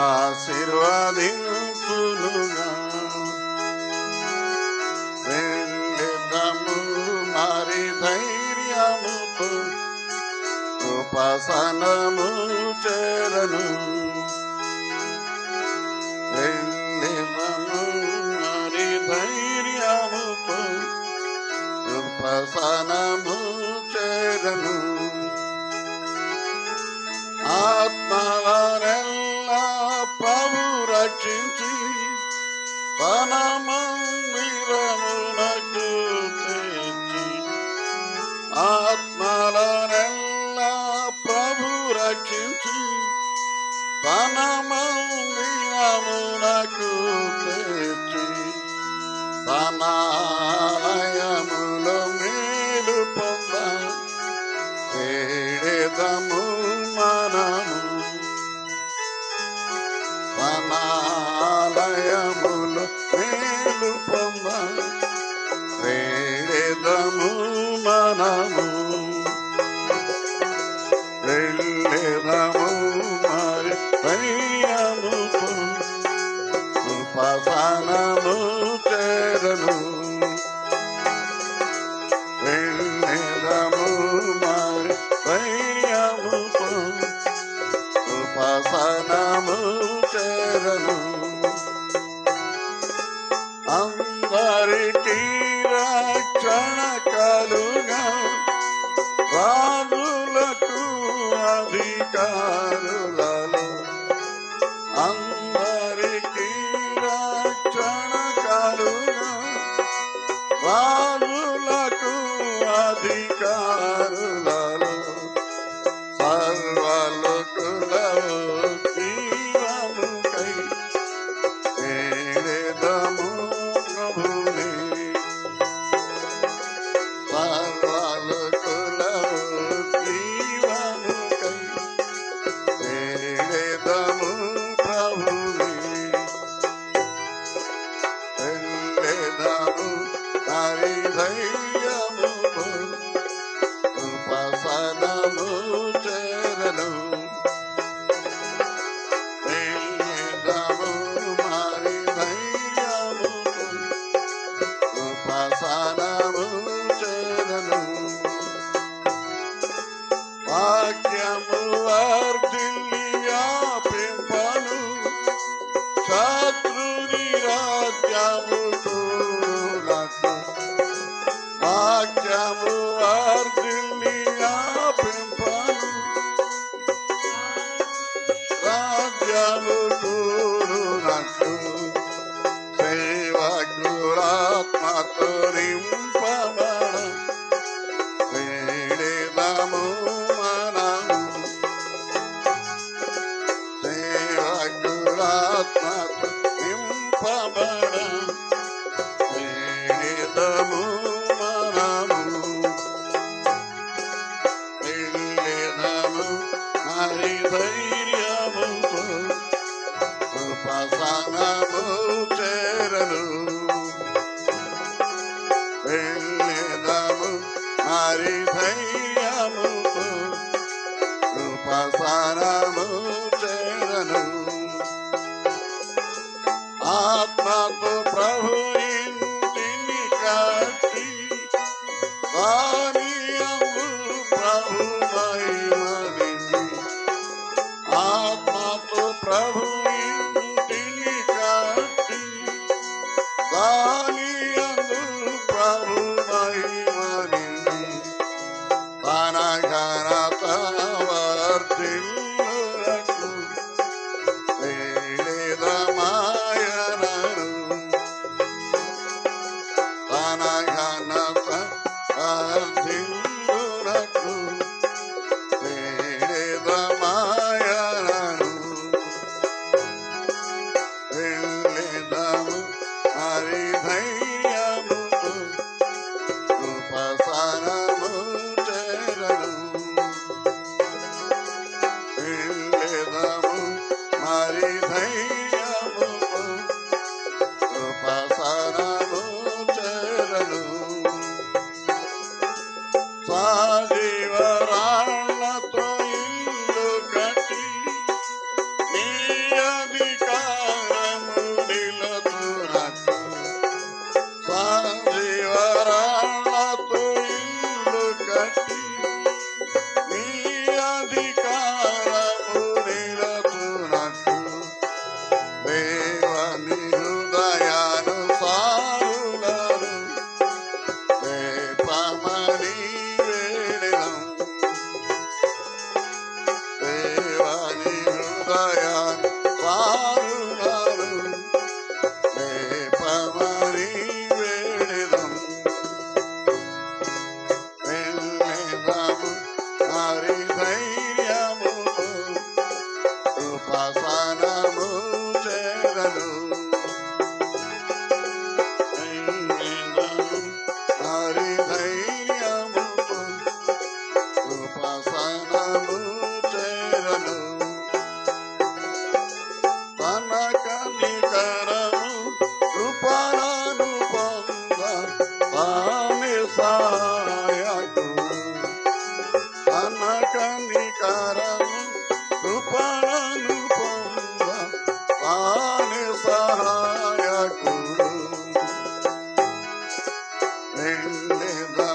ఆశీర్వదించునుగా. వెళ్ళిదము మరి ధైర్యముతో ఉపాసనము చేరను. వెళ్ళిదము మరి ధైర్యముతో ఉపాసనము చేరను. రక్షించి తన మందిరమునకు తెచ్చి. ఆత్మలనెల్లా ప్రభు రక్షించి తన తెచ్చి. తన ఆలయములో మేలు పొంద. వేడెదము మనము వెళ్ళెదము మరి దయ్యముతో ఉపాసనము చేరను వెళ్ళెదము మరి దయ్యముతో ఉపాసనము చేరను అందరికీ రక్షణ కలుగా రాజులకు అధికారులలో అందరికీ రక్షణ కలుగా రాజులకు vamos. హరి ధైర్యముతో చేరను. ఆత్మతో ప్రభు ఇంటిని కట్టి Padre. and live.